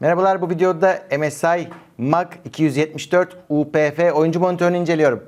Merhabalar bu videoda MSI Mag 274 UPF oyuncu monitörünü inceliyorum.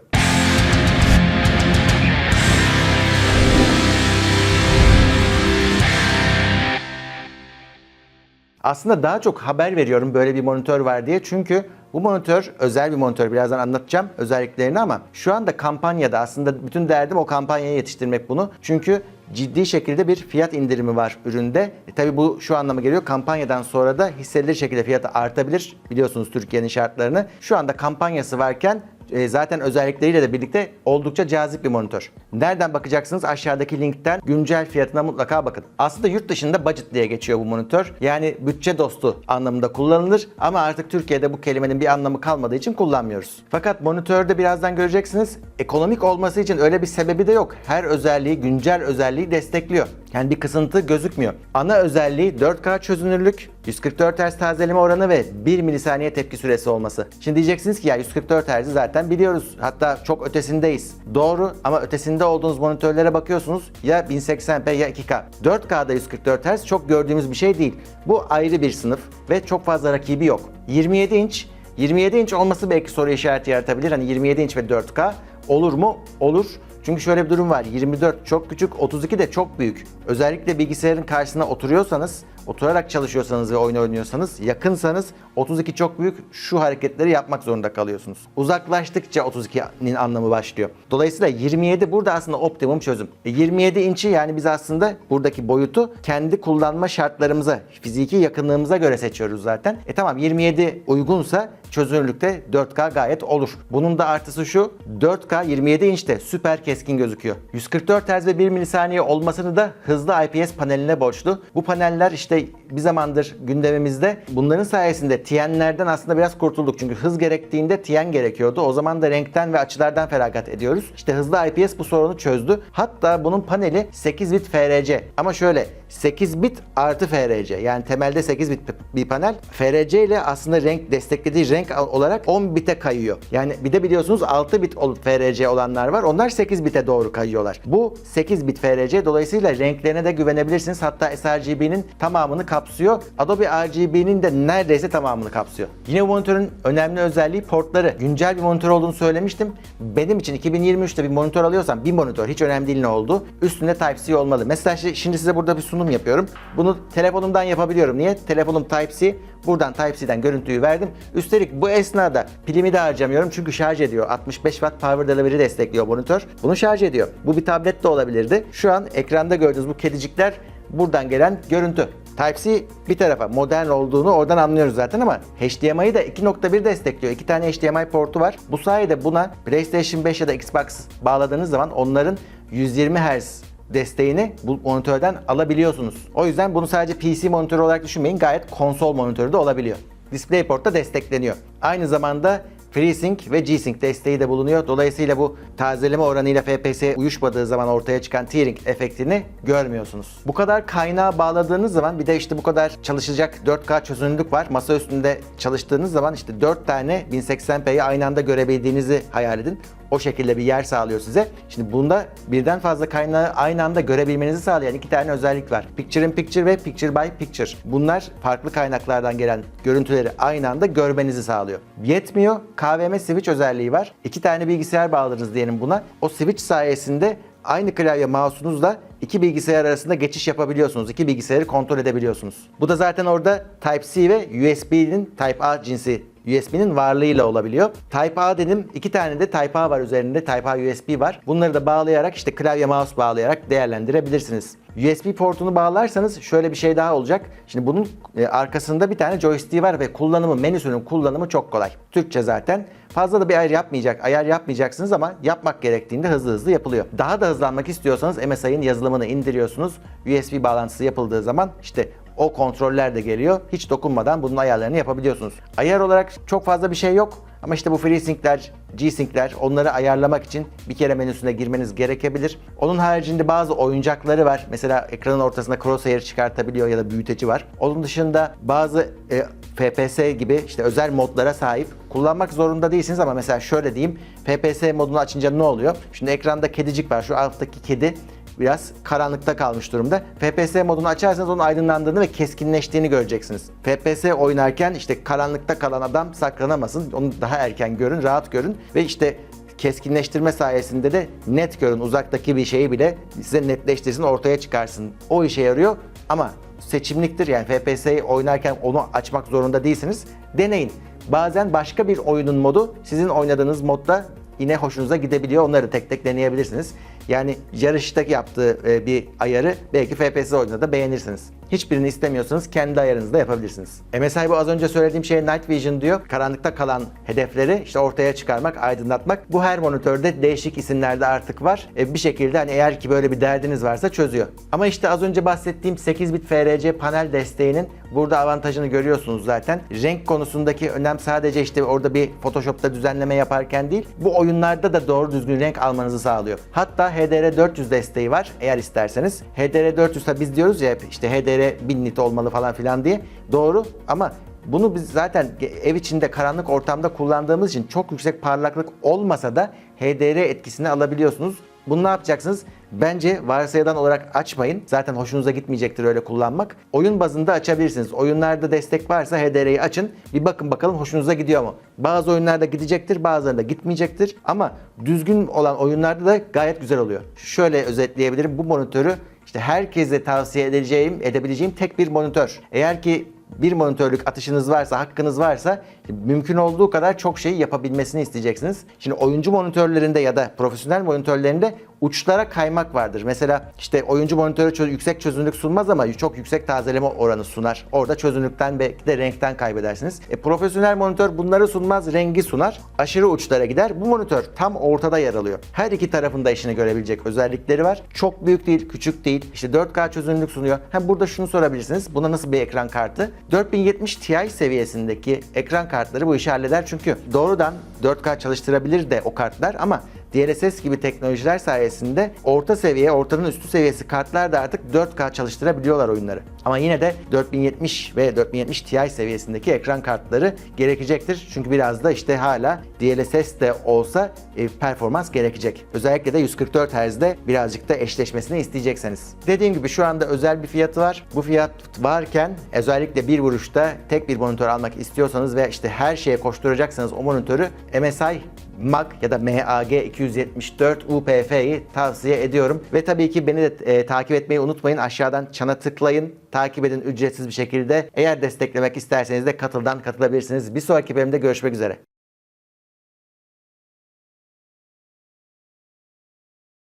Aslında daha çok haber veriyorum böyle bir monitör var diye. Çünkü bu monitör özel bir monitör. Birazdan anlatacağım özelliklerini ama şu anda kampanyada aslında bütün derdim o kampanyaya yetiştirmek bunu. Çünkü ciddi şekilde bir fiyat indirimi var üründe. E, tabii bu şu anlama geliyor. Kampanyadan sonra da hissedilir şekilde fiyatı artabilir. Biliyorsunuz Türkiye'nin şartlarını. Şu anda kampanyası varken e, zaten özellikleriyle de birlikte oldukça cazip bir monitör. Nereden bakacaksınız? Aşağıdaki linkten güncel fiyatına mutlaka bakın. Aslında yurt dışında budget diye geçiyor bu monitör. Yani bütçe dostu anlamında kullanılır ama artık Türkiye'de bu kelimenin bir anlamı kalmadığı için kullanmıyoruz. Fakat monitörde birazdan göreceksiniz ekonomik olması için öyle bir sebebi de yok. Her özelliği, güncel özelliği destekliyor. Yani bir kısıntı gözükmüyor. Ana özelliği 4K çözünürlük, 144 Hz tazeleme oranı ve 1 milisaniye tepki süresi olması. Şimdi diyeceksiniz ki ya 144 Hz'i zaten biliyoruz. Hatta çok ötesindeyiz. Doğru ama ötesinde olduğunuz monitörlere bakıyorsunuz ya 1080p ya 2K. 4K'da 144 Hz çok gördüğümüz bir şey değil. Bu ayrı bir sınıf ve çok fazla rakibi yok. 27 inç 27 inç olması belki soru işareti yaratabilir. Hani 27 inç ve 4K olur mu? Olur. Çünkü şöyle bir durum var. 24 çok küçük, 32 de çok büyük. Özellikle bilgisayarın karşısına oturuyorsanız, oturarak çalışıyorsanız ve oyun oynuyorsanız, yakınsanız 32 çok büyük şu hareketleri yapmak zorunda kalıyorsunuz. Uzaklaştıkça 32'nin anlamı başlıyor. Dolayısıyla 27 burada aslında optimum çözüm. E 27 inç'i yani biz aslında buradaki boyutu kendi kullanma şartlarımıza, fiziki yakınlığımıza göre seçiyoruz zaten. E tamam 27 uygunsa çözünürlükte 4K gayet olur. Bunun da artısı şu 4K 27 inçte süper keskin gözüküyor. 144 Hz ve 1 milisaniye olmasını da hızlı IPS paneline borçlu. Bu paneller işte い bir zamandır gündemimizde. Bunların sayesinde TN'lerden aslında biraz kurtulduk. Çünkü hız gerektiğinde TN gerekiyordu. O zaman da renkten ve açılardan feragat ediyoruz. İşte hızlı IPS bu sorunu çözdü. Hatta bunun paneli 8 bit FRC. Ama şöyle 8 bit artı FRC. Yani temelde 8 bit bir panel. FRC ile aslında renk desteklediği renk olarak 10 bite kayıyor. Yani bir de biliyorsunuz 6 bit FRC olanlar var. Onlar 8 bite doğru kayıyorlar. Bu 8 bit FRC dolayısıyla renklerine de güvenebilirsiniz. Hatta sRGB'nin tamamını kapsıyor. Adobe RGB'nin de neredeyse tamamını kapsıyor. Yine bu monitörün önemli özelliği portları. Güncel bir monitör olduğunu söylemiştim. Benim için 2023'te bir monitör alıyorsam bir monitör hiç önemli değil ne oldu. Üstünde Type-C olmalı. Mesela şi- şimdi size burada bir sunum yapıyorum. Bunu telefonumdan yapabiliyorum. Niye? Telefonum Type-C. Buradan Type-C'den görüntüyü verdim. Üstelik bu esnada pilimi de harcamıyorum çünkü şarj ediyor. 65 Watt Power Delivery destekliyor monitör. Bunu şarj ediyor. Bu bir tablet de olabilirdi. Şu an ekranda gördüğünüz bu kedicikler buradan gelen görüntü. Type-C bir tarafa modern olduğunu oradan anlıyoruz zaten ama HDMI'yi da 2.1 destekliyor. İki tane HDMI portu var. Bu sayede buna PlayStation 5 ya da Xbox bağladığınız zaman onların 120 Hz desteğini bu monitörden alabiliyorsunuz. O yüzden bunu sadece PC monitörü olarak düşünmeyin. Gayet konsol monitörü de olabiliyor. DisplayPort da destekleniyor. Aynı zamanda FreeSync ve G-Sync desteği de bulunuyor. Dolayısıyla bu tazeleme oranıyla FPS uyuşmadığı zaman ortaya çıkan tearing efektini görmüyorsunuz. Bu kadar kaynağı bağladığınız zaman bir de işte bu kadar çalışacak 4K çözünürlük var. Masa üstünde çalıştığınız zaman işte 4 tane 1080p'yi aynı anda görebildiğinizi hayal edin. O şekilde bir yer sağlıyor size. Şimdi bunda birden fazla kaynağı aynı anda görebilmenizi sağlayan iki tane özellik var. Picture in Picture ve Picture by Picture. Bunlar farklı kaynaklardan gelen görüntüleri aynı anda görmenizi sağlıyor. Yetmiyor. KVM switch özelliği var. İki tane bilgisayar bağlarız diyelim buna. O switch sayesinde aynı klavye mouse'unuzla iki bilgisayar arasında geçiş yapabiliyorsunuz. İki bilgisayarı kontrol edebiliyorsunuz. Bu da zaten orada Type-C ve USB'nin Type-A cinsi USB'nin varlığıyla olabiliyor. Type-A dedim. iki tane de Type-A var üzerinde. Type-A USB var. Bunları da bağlayarak işte klavye mouse bağlayarak değerlendirebilirsiniz. USB portunu bağlarsanız şöyle bir şey daha olacak. Şimdi bunun e, arkasında bir tane joystick var ve kullanımı, menüsünün kullanımı çok kolay. Türkçe zaten. Fazla da bir ayar yapmayacak, ayar yapmayacaksınız ama yapmak gerektiğinde hızlı hızlı yapılıyor. Daha da hızlanmak istiyorsanız MSI'ın yazılımını indiriyorsunuz. USB bağlantısı yapıldığı zaman işte o kontroller de geliyor. Hiç dokunmadan bunun ayarlarını yapabiliyorsunuz. Ayar olarak çok fazla bir şey yok. Ama işte bu FreeSync'ler, G-Sync'ler onları ayarlamak için bir kere menüsüne girmeniz gerekebilir. Onun haricinde bazı oyuncakları var. Mesela ekranın ortasında crosshair çıkartabiliyor ya da büyüteci var. Onun dışında bazı e, FPS gibi işte özel modlara sahip. Kullanmak zorunda değilsiniz ama mesela şöyle diyeyim. FPS modunu açınca ne oluyor? Şimdi ekranda kedicik var. Şu alttaki kedi biraz karanlıkta kalmış durumda. FPS modunu açarsanız onun aydınlandığını ve keskinleştiğini göreceksiniz. FPS oynarken işte karanlıkta kalan adam saklanamasın. Onu daha erken görün, rahat görün ve işte keskinleştirme sayesinde de net görün. Uzaktaki bir şeyi bile size netleştirsin, ortaya çıkarsın. O işe yarıyor ama seçimliktir. Yani FPS'yi oynarken onu açmak zorunda değilsiniz. Deneyin. Bazen başka bir oyunun modu sizin oynadığınız modda yine hoşunuza gidebiliyor. Onları tek tek deneyebilirsiniz. Yani yarıştaki yaptığı e, bir ayarı belki FPS oyununda da beğenirsiniz. Hiçbirini istemiyorsanız kendi ayarınızda yapabilirsiniz. MSI bu az önce söylediğim şey Night Vision diyor. Karanlıkta kalan hedefleri işte ortaya çıkarmak, aydınlatmak. Bu her monitörde değişik isimlerde artık var. E, bir şekilde hani eğer ki böyle bir derdiniz varsa çözüyor. Ama işte az önce bahsettiğim 8 bit FRC panel desteğinin burada avantajını görüyorsunuz zaten. Renk konusundaki önem sadece işte orada bir Photoshop'ta düzenleme yaparken değil, bu oyunlarda da doğru düzgün renk almanızı sağlıyor. Hatta HDR 400 desteği var eğer isterseniz. HDR 400 tabi biz diyoruz ya işte HDR 1000 nit olmalı falan filan diye. Doğru ama bunu biz zaten ev içinde karanlık ortamda kullandığımız için çok yüksek parlaklık olmasa da HDR etkisini alabiliyorsunuz. Bunu ne yapacaksınız? Bence varsayılan olarak açmayın. Zaten hoşunuza gitmeyecektir öyle kullanmak. Oyun bazında açabilirsiniz. Oyunlarda destek varsa HDR'yi açın. Bir bakın bakalım hoşunuza gidiyor mu? Bazı oyunlarda gidecektir, bazılarında gitmeyecektir. Ama düzgün olan oyunlarda da gayet güzel oluyor. Şöyle özetleyebilirim. Bu monitörü işte herkese tavsiye edeceğim, edebileceğim tek bir monitör. Eğer ki bir monitörlük atışınız varsa, hakkınız varsa mümkün olduğu kadar çok şeyi yapabilmesini isteyeceksiniz. Şimdi oyuncu monitörlerinde ya da profesyonel monitörlerinde uçlara kaymak vardır. Mesela işte oyuncu monitörü çö- yüksek çözünürlük sunmaz ama çok yüksek tazeleme oranı sunar. Orada çözünürlükten belki de renkten kaybedersiniz. E, profesyonel monitör bunları sunmaz, rengi sunar. Aşırı uçlara gider. Bu monitör tam ortada yer alıyor. Her iki tarafında işini görebilecek özellikleri var. Çok büyük değil, küçük değil. İşte 4K çözünürlük sunuyor. Hem burada şunu sorabilirsiniz. Buna nasıl bir ekran kartı? 4070 Ti seviyesindeki ekran kartları bu işi halleder. Çünkü doğrudan 4K çalıştırabilir de o kartlar ama DLSS gibi teknolojiler sayesinde orta seviye, ortanın üstü seviyesi kartlar da artık 4K çalıştırabiliyorlar oyunları. Ama yine de 4070 ve 4070 Ti seviyesindeki ekran kartları gerekecektir. Çünkü biraz da işte hala DLSS de olsa e, performans gerekecek. Özellikle de 144 Hz'de birazcık da eşleşmesini isteyecekseniz. Dediğim gibi şu anda özel bir fiyatı var. Bu fiyat varken özellikle bir vuruşta tek bir monitör almak istiyorsanız ve işte her şeye koşturacaksanız o monitörü MSI MAG ya da MAG 274 UPF'yi tavsiye ediyorum. Ve tabii ki beni de e, takip etmeyi unutmayın. Aşağıdan çana tıklayın. Takip edin ücretsiz bir şekilde. Eğer desteklemek isterseniz de katıldan katılabilirsiniz. Bir sonraki bölümde görüşmek üzere.